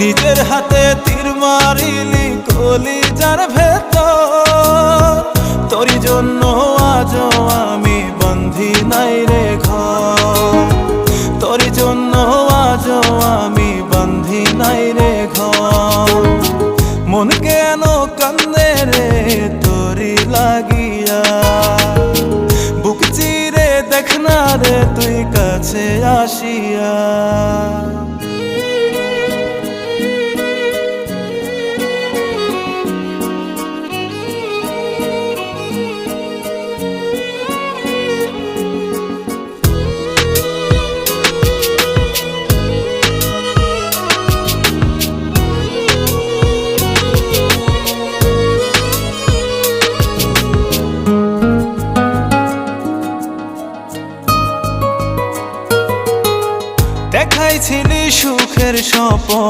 নিজের হাতে তীর মারিলি কলি যার ভেতর। তোরই জন্য আজও আমি বন্ধি নাই রে ঘর। তোরই জন্য আজও আমি বন্ধি নাই রে ঘর। মন কেন কান্দে রে তোরি লাগিয়া? বুক চিরে দেখ না রে তুই কাছে আসিয়া। দেখাইছিলি সুখের স্বপ্ন।